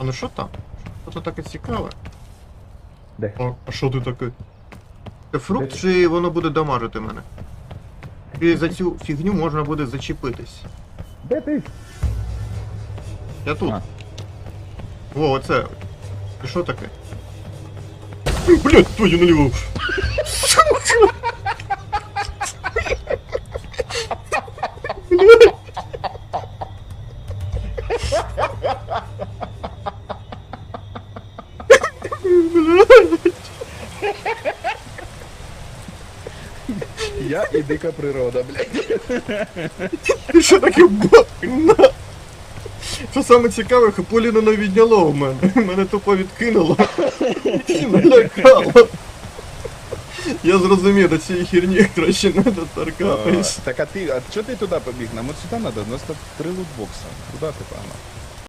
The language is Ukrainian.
А ну що там? Що то таке цікаве? Де? О, а що ти таке? Це фрукт Де? чи воно буде дамажити мене? І за цю фігню можна буде зачепитись. Де ти? Я тут. А. О, оце. І що таке? Ой, Блядь, твою наліво. Сука! Блядь. Блядь. Я і дика природа, блядь. Ти що таке бахна? Що саме цікаве, Поліна не відняло у мене. Мене тупо відкинуло. І налякало. Я зрозумів, до цієї херні краще не доторкатись. Так а ти, а чого ти туди побіг? Нам от сюди треба, у нас тут три лутбокса. Куди ти погнав?